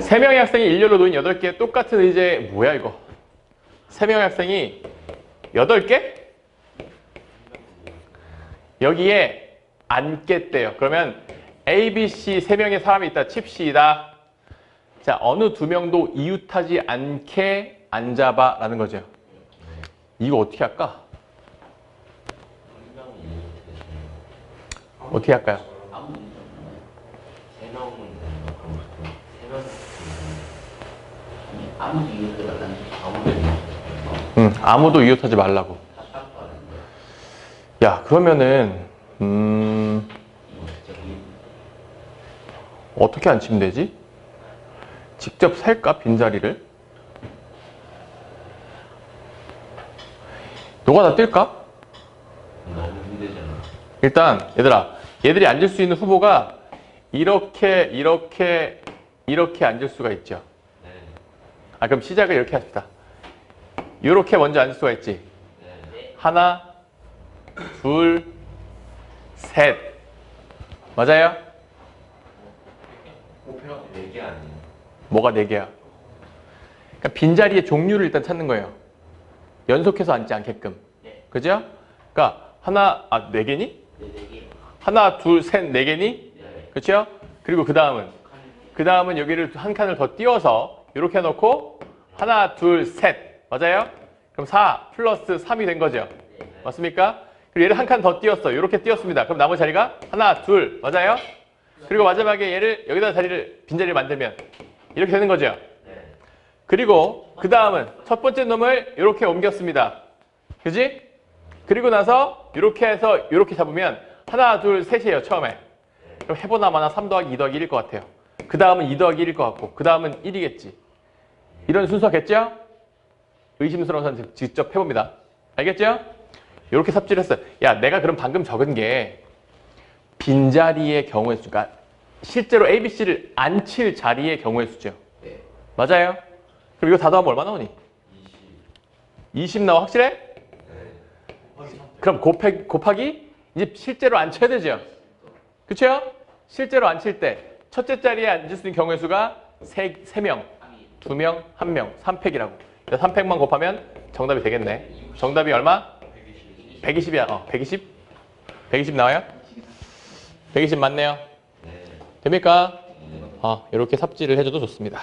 세 명의 학생이 일렬로 놓인 여덟 개 똑같은 의제 뭐야 이거? 세 명의 학생이 여덟 개? 여기에 앉겠대요. 그러면 A, B, C 세 명의 사람이 있다 칩시다. 자 어느 두 명도 이웃하지 않게 앉아봐 라는 거죠. 이거 어떻게 할까? 어떻게 할까요? 세 명은 세 명. 아무도 안 아무도 응, 아무도 이웃하지 말라고. 야, 그러면은, 음, 어떻게 앉히면 되지? 직접 셀까, 빈자리를? 너가 다 뛸까? 너무 힘들잖아. 일단, 얘들아, 얘들이 앉을 수 있는 후보가 이렇게, 이렇게, 이렇게 앉을 수가 있죠. 네. 아, 그럼 시작을 이렇게 합시다. 이렇게 먼저 앉을 수가 있지. 네. 하나, 둘, 셋. 맞아요? 뭐가 네 개야? 그러니까 빈자리의 종류를 일단 찾는 거예요. 연속해서 앉지 않게끔. 네. 그죠? 그러니까 하나, 아, 네 개니? 네, 네 개. 하나, 둘, 셋, 네 개니? 네. 그렇죠? 그리고 그 다음은 그 다음은 여기를 한 칸을 더 띄워서 이렇게 해놓고 하나, 둘, 셋. 맞아요? 그럼 4 플러스 3이 된 거죠. 맞습니까? 그리고 얘를 한 칸 더 띄웠어. 이렇게 띄웠습니다. 그럼 나머지 자리가 하나, 둘. 맞아요? 그리고 마지막에 얘를 여기다 자리를 빈자리를 만들면 이렇게 되는 거죠. 네. 그리고 그 다음은 첫 번째 놈을 이렇게 옮겼습니다. 그지? 그리고 나서 이렇게 해서 이렇게 잡으면 하나, 둘, 셋이에요. 처음에. 그럼 해보나 마나 3 더하기 2 더하기 1일 것 같아요. 그 다음은 2 더하기 1일 것 같고 그 다음은 1이겠지. 이런 순서겠죠? 의심스러운 사람 직접 해봅니다. 알겠죠? 이렇게 삽질 했어요. 야, 내가 그럼 방금 적은 게 빈자리의 경우의 수가 실제로 A, B, C를 앉힐 자리의 경우의 수죠. 네. 맞아요? 그럼 이거 다 더하면 얼마 나오니? 20 나와 확실해? 그럼 곱하, 곱하기 이제 실제로 앉혀야 되죠. 그쵸? 실제로 앉힐 때 첫째 자리에 앉을 수 있는 경우의 수가 세, 세 명, 두 명, 한 명, 3팩이라고. 3팩만 곱하면 정답이 되겠네. 정답이 얼마? 120이야. 어, 120? 120 나와요? 120 맞네요. 네. 됩니까? 어, 이렇게 삽질을 해줘도 좋습니다.